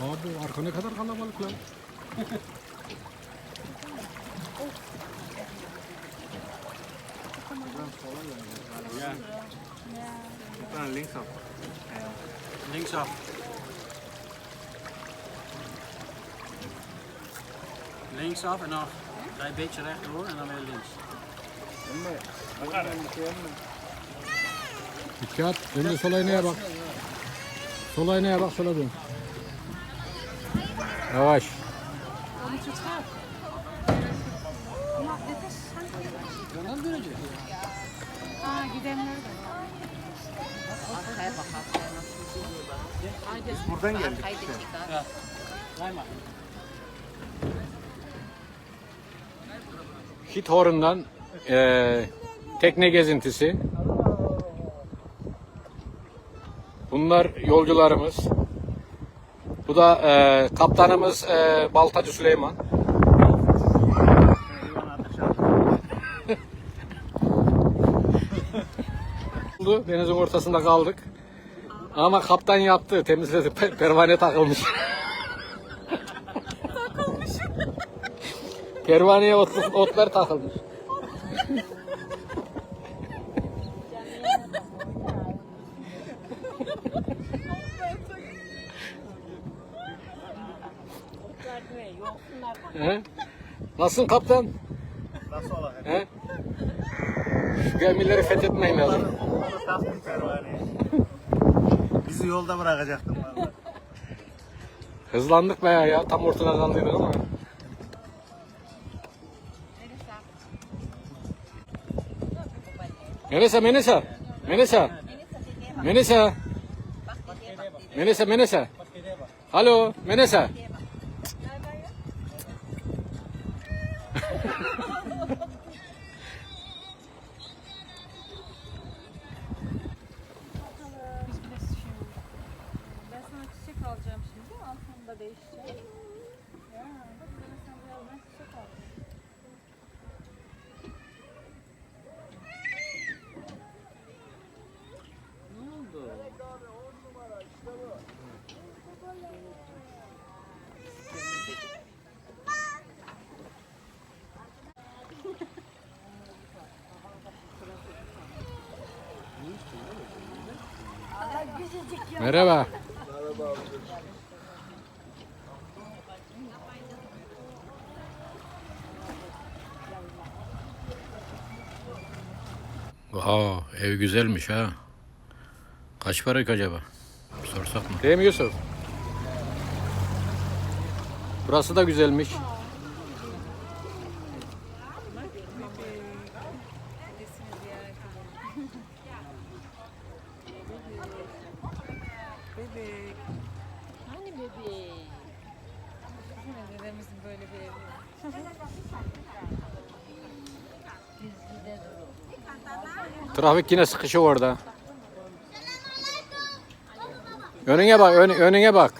Abi arka ne kadar kalabalık lan. Dan linksaf. Linksaf. Linksaf en dan je een beetje rechtdoor en dan weer links. Dikkat. Önce sol aynaya bak. Sol aynaya bak sola dön. Yavaş. Buradan geldik. Rij maar. Hithorn'dan eee tekne gezintisi. Bunlar yolcularımız. Bu da eee, kaptanımız eee, Baltacı Süleyman. Denizin ortasında kaldık. Ama kaptan yaptı, temizledi. Pe- Pervane takılmış. Pervaneye ot, otlar takılmış. He? Nasılsın kaptan? Nasıl ola? He? Şu gemileri fethetmeyin lazım. Pervaneye. Bizi yolda bırakacaktım valla. Hızlandık bayağı ya. Tam ortada kaldıydık ama. Menesa, Menesa. Menesa. Menesa. Menesa, Menesa. Halo, Menesa. Ben sana çiçek alacağım şimdi. Altını da değişeceğim. Ya bak ben sana çiçek alacağım. Merhaba. Wow, ev güzelmiş ha. Kaç para acaba? Sorsak mı? Değil mi Yusuf? Burası da güzelmiş. Dedemizin böyle bir evi. Trafik yine sıkışıyor orada. Önüne bak, ön- önüne bak.